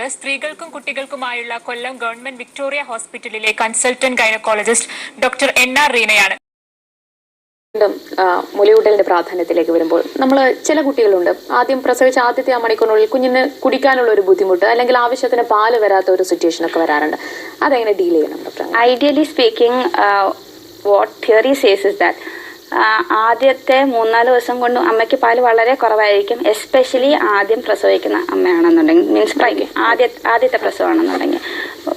ചേരുന്നത് സ്ത്രീകൾക്കും കുട്ടികൾക്കുമായുള്ള കൊല്ലം ഗവൺമെന്റ് വിക്ടോറിയ ഹോസ്പിറ്റലിലെ consultant gynaecologist doctor N R റീനയാണ്. വീണ്ടും മുലയൂട്ടലിന്റെ പ്രാധാന്യത്തിലേക്ക് വരുമ്പോൾ നമ്മൾ ചില കുട്ടികളുണ്ട്. ആദ്യം പ്രസവിച്ച ആദ്യത്തെ ആ മണിക്കൂറിനുള്ളിൽ കുഞ്ഞിന് കുടിക്കാനുള്ള ഒരു ബുദ്ധിമുട്ട് അല്ലെങ്കിൽ ആവശ്യത്തിന് പാൽ വരാത്ത ഒരു സിറ്റുവേഷൻ ഒക്കെ വരാറുണ്ട്. അതെങ്ങനെ ഡീൽ ചെയ്യണം doctor ideally speaking what theory says is that that ആദ്യത്തെ മൂന്നാൽ ദിവസം കൊണ്ട് അമ്മയ്ക്ക് പാൽ വളരെ കുറവായിരിക്കും. എസ്പെഷ്യലി ആദ്യം പ്രസവിക്കുന്ന അമ്മയാണെന്നുണ്ടെങ്കിൽ മീൻസ് ആദ്യ ആദ്യത്തെ പ്രസവമാണെന്നുണ്ടെങ്കിൽ.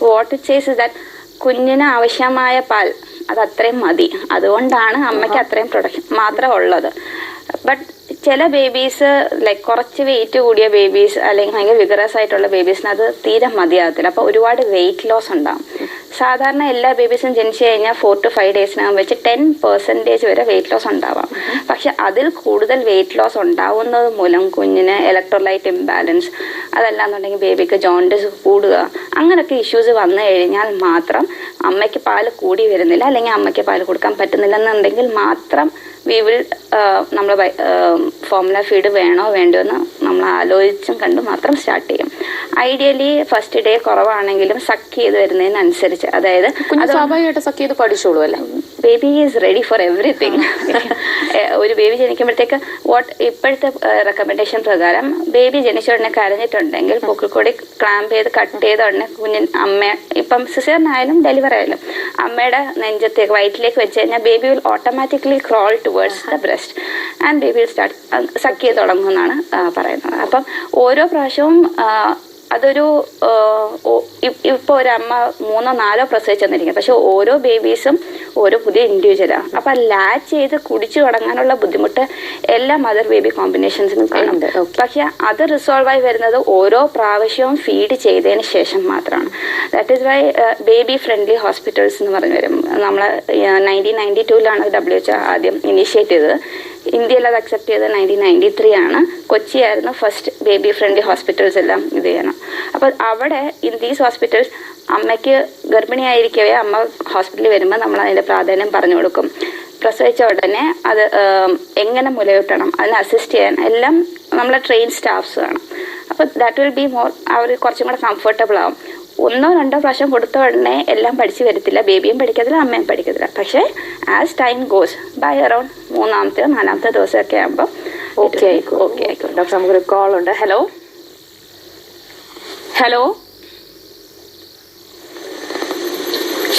വാട്ട് ചേസ് ഇസ് ദാറ്റ് കുഞ്ഞിന് ആവശ്യമായ പാൽ അത് അത്രയും മതി. അതുകൊണ്ടാണ് അമ്മയ്ക്ക് അത്രയും പ്രൊഡക്ഷൻ മാത്രം ഉള്ളത് ബട്ട് ചില ബേബീസ് ലൈക്ക് കുറച്ച് വെയിറ്റ് കൂടിയ ബേബീസ് അല്ലെങ്കിൽ ഭയങ്കര വിഗറസ് ആയിട്ടുള്ള ബേബീസിന് അത് തീരെ മതിയാകത്തില്ല. അപ്പോൾ ഒരുപാട് വെയിറ്റ് ലോസ് ഉണ്ടാവും. സാധാരണ എല്ലാ ബേബീസും ജനിച്ചു കഴിഞ്ഞാൽ ഫോർ ടു ഫൈവ് ഡേയ്സിനകം വെച്ച് ടെൻ പെർസെന്റേജ് വരെ വെയിറ്റ് ലോസ് ഉണ്ടാവാം. പക്ഷെ അതിൽ കൂടുതൽ വെയിറ്റ് ലോസ് ഉണ്ടാവുന്നത് മൂലം കുഞ്ഞിന് ഇലക്ട്രോലൈറ്റ് ഇംബാലൻസ് അതല്ലാന്നുണ്ടെങ്കിൽ ബേബിക്ക് ജോണ്ടിസ് കൂടുക അങ്ങനെയൊക്കെ ഇഷ്യൂസ് വന്നു കഴിഞ്ഞാൽ മാത്രം അമ്മയ്ക്ക് പാൽ കൂടി വരുന്നില്ല അല്ലെങ്കിൽ അമ്മയ്ക്ക് പാൽ കൊടുക്കാൻ പറ്റുന്നില്ല എന്നുണ്ടെങ്കിൽ മാത്രം വി വിൽ നമ്മൾ ഫോർമുല ഫീഡ് വേണോ വേണ്ടോ എന്ന് നമ്മൾ ആലോചിച്ചും കണ്ട് മാത്രം സ്റ്റാർട്ട് ചെയ്യും. ഐഡിയലി ഫസ്റ്റ് ഡേ കുറവാണെങ്കിലും സക്ക് ചെയ്ത് വരുന്നതിനനുസരിച്ച്. അതായത് സ്വാഭാവികമായിട്ട് സക്ക് ചെയ്ത് പഠിച്ചോളൂ അല്ലേ? Baby is ready for everything ഒരു ബേബി ജനിക്കുമ്പോഴത്തേക്ക് വാട്ട് ഇപ്പോഴത്തെ റെക്കമെൻഡേഷൻ പ്രകാരം ബേബി ജനിച്ച ഉടനെ കരഞ്ഞിട്ടുണ്ടെങ്കിൽ പൊക്കിൾക്കൊടി ക്ലാമ്പ് ചെയ്ത് കട്ട് ചെയ്ത ഉടനെ കുഞ്ഞിൻ അമ്മ ഇപ്പം സിസേറിനായാലും ഡെലിവറി ആയാലും അമ്മയുടെ നെഞ്ചത്തേക്ക് വയറ്റിലേക്ക് വെച്ച് കഴിഞ്ഞാൽ baby will automatically crawl towards the breast and baby will start suck ചെയ്ത് തുടങ്ങുമെന്നാണ് പറയുന്നത്. അപ്പം ഓരോ പ്രാവശ്യവും അതൊരു ഇപ്പോൾ ഒരമ്മ അമ്മ മൂന്നോ നാലോ പ്രസവിച്ചെന്നിരിക്കും പക്ഷെ ഓരോ ബേബീസും ഓരോ പുതിയ ഇൻഡിവിജ്വലാണ് അപ്പം ലാച്ച് ചെയ്ത് കുടിച്ചു തുടങ്ങാനുള്ള ബുദ്ധിമുട്ട് എല്ലാ മദർ ബേബി കോമ്പിനേഷൻസിനും കാണും. ഉണ്ട്, okay. പക്ഷെ അത് റിസോൾവ് ആയി വരുന്നത് ഓരോ പ്രാവശ്യവും ഫീഡ് ചെയ്തതിന് ശേഷം മാത്രമാണ്. That is why baby friendly hospitals എന്ന് പറഞ്ഞു വരും. നമ്മൾ നയന്റീൻ നയന്റി ടൂവിലാണ് ഡബ്ല്യു എച്ച് ആദ്യം ഇനീഷ്യേറ്റ് ചെയ്തത്. ഇന്ത്യയിൽ അത് അക്സെപ്റ്റ് ചെയ്തത് നയന്റീൻ നയന്റി ത്രീ ആണ്. കൊച്ചിയായിരുന്നു ഫസ്റ്റ് ബേബി ഫ്രണ്ട്ലി ഹോസ്പിറ്റൽസ് എല്ലാം ഇത് ചെയ്യണം. അപ്പോൾ അവിടെ ഇൻ ദീസ് ഹോസ്പിറ്റൽസ് അമ്മയ്ക്ക് ഗർഭിണിയായിരിക്കവേ അമ്മ ഹോസ്പിറ്റലിൽ വരുമ്പോൾ നമ്മൾ അതിന്റെ പ്രാധാന്യം പറഞ്ഞു കൊടുക്കും. പ്രസവിച്ച ഉടനെ അത് എങ്ങനെ മുലയൂട്ടണം അതിനെ അസിസ്റ്റ് ചെയ്യാൻ എല്ലാം നമ്മളെ ട്രെയിൻ സ്റ്റാഫ്സ് വേണം അപ്പോൾ ദാറ്റ് വിൽ ബി മോർ അവർ കുറച്ചും കൂടെ കംഫർട്ടബിൾ ആവും. ഒന്നോ രണ്ടോ പ്രാവശ്യം കൊടുത്ത ഉടനെ എല്ലാം പഠിച്ചു വരത്തില്ല. ബേബിയും പഠിക്കത്തില്ല അമ്മയും പഠിക്കത്തില്ല. പക്ഷേ as time goes by around മൂന്നാമത്തെ നാലാമത്തെ ദിവസമൊക്കെ ആകുമ്പോൾ ഓക്കെ ആയിക്കോ ഓക്കെ ആയിക്കോ ഡോക്ടർ നമുക്കൊരു കോൾ ഉണ്ട്. ഹലോ ഹലോ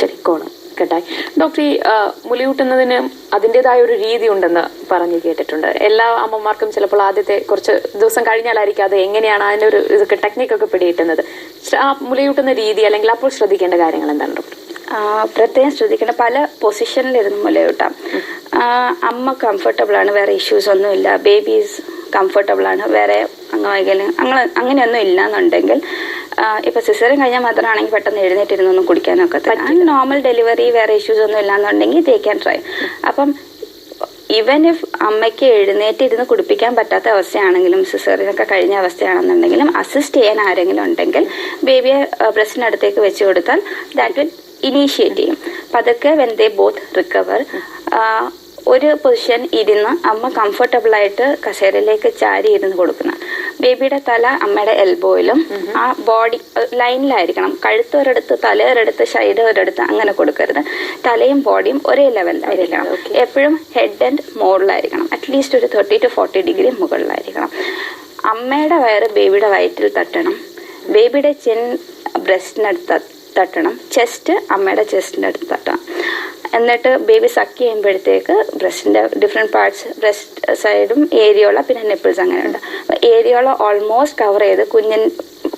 ശരി കോൾ കേട്ടായി ഡോക്ടർ ഈ മുലയൂട്ടുന്നതിന് അതിന്റെതായ ഒരു രീതി ഉണ്ടെന്ന് പറഞ്ഞു കേട്ടിട്ടുണ്ട്. എല്ലാ അമ്മമാർക്കും ചിലപ്പോൾ ആദ്യത്തെ കുറച്ച് ദിവസം കഴിഞ്ഞാലായിരിക്കും അത് എങ്ങനെയാണ് അതിന്റെ ഒരു ഇതൊക്കെ ടെക്നിക്കൊക്കെ പിടിയിട്ടുന്നത്. ആ മുലയൂട്ടുന്ന രീതി അല്ലെങ്കിൽ അപ്പോൾ ശ്രദ്ധിക്കേണ്ട കാര്യങ്ങൾ എന്താണ് ഡോക്ടർ? പ്രത്യേകം ശ്രദ്ധിക്കേണ്ട പല പൊസിഷനിലിരുന്ന് മുലയൂട്ടാം. അമ്മ കംഫർട്ടബിൾ ആണ് വേറെ ഇഷ്യൂസ് ഒന്നുമില്ല. ബേബീസ് കംഫർട്ടബിൾ ആണ് വേറെ അംഗവൈകല്യം അങ്ങനെ അങ്ങനെയൊന്നും ഇല്ല എന്നുണ്ടെങ്കിൽ ഇപ്പൊ സിസറിൻ കഴിഞ്ഞാൽ മാത്രമാണെങ്കിൽ പെട്ടെന്ന് എഴുന്നേറ്റിരുന്നൊന്നും കുടിക്കാനൊക്കെ നോർമൽ ഡെലിവറി വേറെ ഇഷ്യൂസ് ഒന്നും ഇല്ല എന്നുണ്ടെങ്കിൽ ദേ ക്യാൻ ട്രൈ അപ്പം ഇവൻ ഇഫ് അമ്മയ്ക്ക് എഴുന്നേറ്റ് ഇരുന്ന് കുടിപ്പിക്കാൻ പറ്റാത്ത അവസ്ഥയാണെങ്കിലും സിസേറിനൊക്കെ കഴിഞ്ഞ അവസ്ഥയാണെന്നുണ്ടെങ്കിലും അസിസ്റ്റ് ചെയ്യാൻ ആരെങ്കിലും ഉണ്ടെങ്കിൽ ബേബിയെ ബ്രസ്റ്റിനടുത്തേക്ക് വെച്ച് കൊടുത്താൽ ദാറ്റ് വിൽ ഇനീഷ്യേറ്റ് ചെയ്യും. പതുക്കെ വെൻ ദേ ബോത്ത് റിക്കവർ ഒരു പൊസിഷൻ ഇരുന്ന് അമ്മ കംഫർട്ടബിൾ ആയിട്ട് കസേരയിലേക്ക് ചാരി ഇരുന്ന് കൊടുക്കുന്നത് ബേബിയുടെ തല അമ്മയുടെ എൽബോയിലും ആ ബോഡി ലൈനിലായിരിക്കണം കഴുത്ത് ഒരിടത്ത് തല ഒരിടത്ത് സൈഡ് ഒരിടത്ത് അങ്ങനെ കൊടുക്കരുത്. തലയും ബോഡിയും ഒരേ ലെവലിലായിരിക്കണം എപ്പോഴും ഹെഡ് ആൻഡ് മോളിലായിരിക്കണം അറ്റ്ലീസ്റ്റ് ഒരു തേർട്ടി ടു ഫോർട്ടി ഡിഗ്രി മുകളിലായിരിക്കണം. അമ്മയുടെ വയറ് ബേബിയുടെ വയറ്റിൽ തട്ടണം. ബേബിയുടെ ചെൻ ബ്രസ്റ്റിനടുത്ത് തട്ടണം. ചെസ്റ്റ് അമ്മയുടെ ചെസ്റ്റിന്റെ അടുത്ത് തട്ടണം. എന്നിട്ട് ബേബി സക്ക് ചെയ്യുമ്പോഴത്തേക്ക് ബ്രസ്റ്റിന്റെ ഡിഫറെന്റ് പാർട്സ് ബ്രസ്റ്റ് സൈഡും ഏരിയോള പിന്നെ നിപ്പിൾസ് അങ്ങനെയുണ്ട്. അപ്പോൾ ഏരിയോള ഓൾമോസ്റ്റ് കവർ ചെയ്ത് കുഞ്ഞിൻ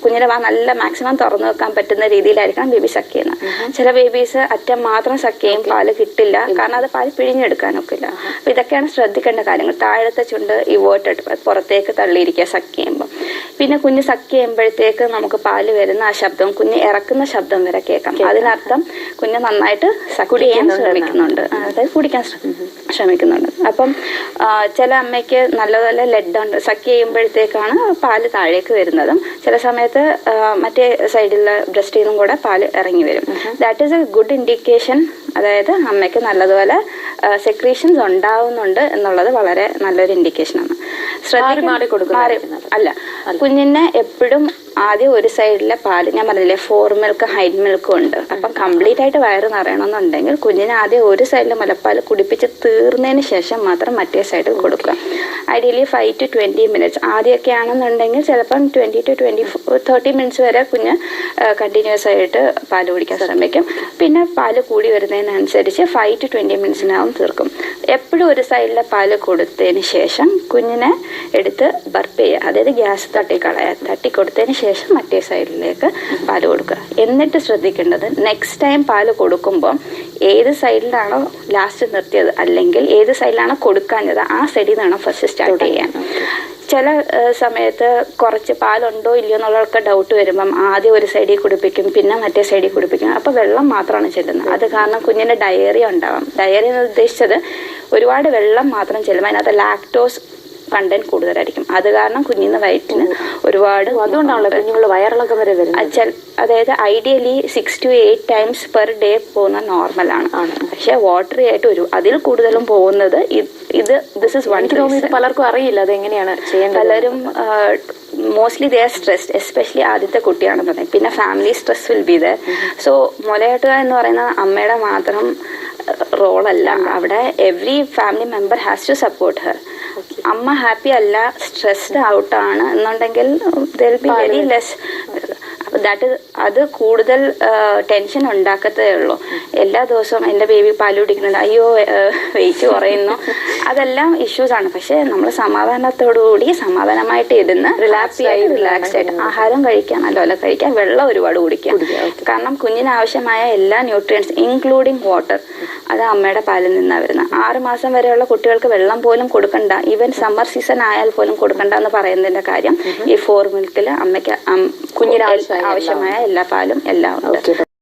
കുഞ്ഞിന്റെ വാ നല്ല മാക്സിമം തുറന്നു വെക്കാൻ പറ്റുന്ന രീതിയിലായിരിക്കണം ബേബി സക്ക് ചെയ്യുന്നത്. ചില ബേബീസ് അറ്റം മാത്രം സക്ക് ചെയ്യും പാൽ കിട്ടില്ല. കാരണം അത് പാൽ പിഴിഞ്ഞെടുക്കാനൊക്കില്ല. അപ്പോൾ ഇതൊക്കെയാണ് ശ്രദ്ധിക്കേണ്ട കാര്യങ്ങൾ. താഴത്തെ ചുണ്ട് ഇവോട്ടിട്ട് പുറത്തേക്ക് തള്ളിയിരിക്കുക സക്ക് ചെയ്യുമ്പോൾ പിന്നെ കുഞ്ഞ് സക്ക് ചെയ്യുമ്പോഴത്തേക്ക് നമുക്ക് പാൽ വരുന്ന ആ ശബ്ദം കുഞ്ഞ് ഇറക്കുന്ന ശബ്ദം വരെ കേൾക്കാം. അതിനർത്ഥം കുഞ്ഞ് നന്നായിട്ട് സക്ക് ചെയ്യാൻ ശ്രമിക്കുന്നുണ്ട്. അതായത് കുടിക്കാൻ ശ്രമിക്കുന്നുണ്ട്. അപ്പം ചില അമ്മയ്ക്ക് നല്ലപോലെ ലെഡ് ഉണ്ട്. സക്ക് ചെയ്യുമ്പോഴത്തേക്കാണ് പാൽ താഴേക്ക് വരുന്നതും. ചില സമയത്ത് മറ്റേ സൈഡിലെ ബ്രസ്റ്റിൽ നിന്നും കൂടെ പാൽ ഇറങ്ങി വരും. That is a good indication അതായത് അമ്മയ്ക്ക് നല്ലതുപോലെ സെക്രീഷൻസ് ഉണ്ടാവുന്നുണ്ട് എന്നുള്ളത് വളരെ നല്ലൊരു ഇൻഡിക്കേഷൻ ആണ്. ശ്രദ്ധ മാറി കൊടുക്കുന്നതായിരിക്കും അല്ല. കുഞ്ഞിനെ എപ്പോഴും ആദ്യം ഒരു സൈഡിലെ പാൽ ഞാൻ പറഞ്ഞില്ലേ ഫോർ മിൽക്ക് ഹൈഡ് മിൽക്കും ഉണ്ട്. അപ്പം കംപ്ലീറ്റ് ആയിട്ട് വയറ് നിറയണമെന്നുണ്ടെങ്കിൽ കുഞ്ഞിനെ ആദ്യം ഒരു സൈഡിലെ മുലപ്പാൽ കുടിപ്പിച്ച് തീർന്നതിന് ശേഷം മാത്രം മറ്റേ സൈഡിൽ കൊടുക്കുക. Ideally five to twenty minutes ആദ്യമൊക്കെ ആണെന്നുണ്ടെങ്കിൽ ചിലപ്പം twenty to twenty thirty minutes വരെ കുഞ്ഞ് കണ്ടിന്യൂസ് ആയിട്ട് പാൽ കുടിക്കാൻ ശ്രമിക്കും. പിന്നെ പാൽ കൂടി വരുന്നതിനനുസരിച്ച് ഫൈവ് ടു ട്വന്റി മിനിറ്റ്സിനാവും തീർക്കും. എപ്പോഴും ഒരു സൈഡിലെ പാൽ കൊടുത്തതിന് ശേഷം കുഞ്ഞിനെ എടുത്ത് ബർപ്പ് ചെയ്യുക. അതായത് ഗ്യാസ് തട്ടിക്കളയുക തട്ടി കൊടുത്തതിന് ശേഷം മറ്റേ സൈഡിലേക്ക് പാൽ കൊടുക്കുക. എന്നിട്ട് ശ്രദ്ധിക്കേണ്ടത് നെക്സ്റ്റ് ടൈം പാൽ കൊടുക്കുമ്പോൾ ഏത് സൈഡിലാണോ ലാസ്റ്റ് നിർത്തിയത് അല്ലെങ്കിൽ ഏത് സൈഡിലാണോ കൊടുക്കാഞ്ഞത് ആ സൈഡിൽ നിന്നാണ് ഫസ്റ്റ് സ്റ്റാർട്ട് ചെയ്യാൻ. ചില സമയത്ത് കുറച്ച് പാലുണ്ടോ ഇല്ലയോ എന്നുള്ളതൊക്കെ ഡൗട്ട് വരുമ്പം ആദ്യം ഒരു സൈഡിൽ കുടിപ്പിക്കും പിന്നെ മറ്റേ സൈഡിൽ കുടിപ്പിക്കും. അപ്പോൾ വെള്ളം മാത്രമാണ് ചെല്ലുന്നത്. അത് കാരണം കുഞ്ഞിന് ഡയറി ഉണ്ടാവാം. ഡയറി എന്ന് ഉദ്ദേശിച്ചത് ഒരുപാട് വെള്ളം മാത്രം ചെല്ലും അതിനകത്ത് ലാക്ടോസ് കണ്ടന്റ് കൂടുതലായിരിക്കും. അത് കാരണം കുഞ്ഞിന് വയറ്റിന് ഒരുപാട് അതുകൊണ്ടാണല്ലോ കുഞ്ഞുങ്ങൾ വയറിളക്കം വരെ വരുന്നത്. അതായത് ideally six to eight times per day പോകുന്ന ആണ്. പക്ഷെ വാട്ടറി ആയിട്ട് ഒരു അതിൽ കൂടുതലും പോകുന്നത് ഇത് ദിസ് ഇസ് വൺ കിലോമീറ്റർ പലർക്കും അറിയില്ല അത് എങ്ങനെയാണ് പലരും mostly they are stressed especially ആദ്യത്തെ കുട്ടിയാണെന്ന് പറയുന്നത് പിന്നെ family stress will be the so മുലയാട്ടുക എന്ന് പറയുന്ന അമ്മയുടെ മാത്രം റോളല്ല അവിടെ every family member has to support her അമ്മ ഹാപ്പി അല്ല സ്ട്രെസ്ഡ് ഔട്ടാണ് എന്നുണ്ടെങ്കിൽ there be very less that അത് കൂടുതൽ ടെൻഷൻ ഉണ്ടാക്കത്തേ ഉള്ളൂ. എല്ലാ ദിവസവും എന്റെ ബേബി പാൽ കുടിക്കുന്നുണ്ട്. അയ്യോ വെയിറ്റ് കുറയുന്നു. അതെല്ലാം ഇഷ്യൂസ് ആണ്. പക്ഷെ നമ്മൾ സമാധാനത്തോടുകൂടി സമാധാനമായിട്ട് ഇരുന്ന് റിലാക്സ് ആയി റിലാക്സ് ആയിട്ട് ആഹാരം കഴിക്കാൻ നല്ലപോലെ കഴിക്കാം വെള്ളം ഒരുപാട് കുടിക്കാം. കാരണം കുഞ്ഞിന് ആവശ്യമായ എല്ലാ ന്യൂട്രിയൻസ് ഇൻക്ലൂഡിങ് വാട്ടർ അത് അമ്മയുടെ പാലിൽ നിന്നാണ് വരുന്നത്. ആറ് മാസം വരെയുള്ള കുട്ടികൾക്ക് വെള്ളം പോലും കൊടുക്കണ്ട. ഈവൻ സമ്മർ സീസൺ ആയാൽ പോലും കൊടുക്കണ്ട എന്ന് പറയുന്നതിന്റെ കാര്യം ഈ ഫോർ മിൽക്കിൽ അമ്മയ്ക്ക് കുഞ്ഞിന് ആവശ്യമായ എല്ലാ പാലും എല്ലാം ഉണ്ട്.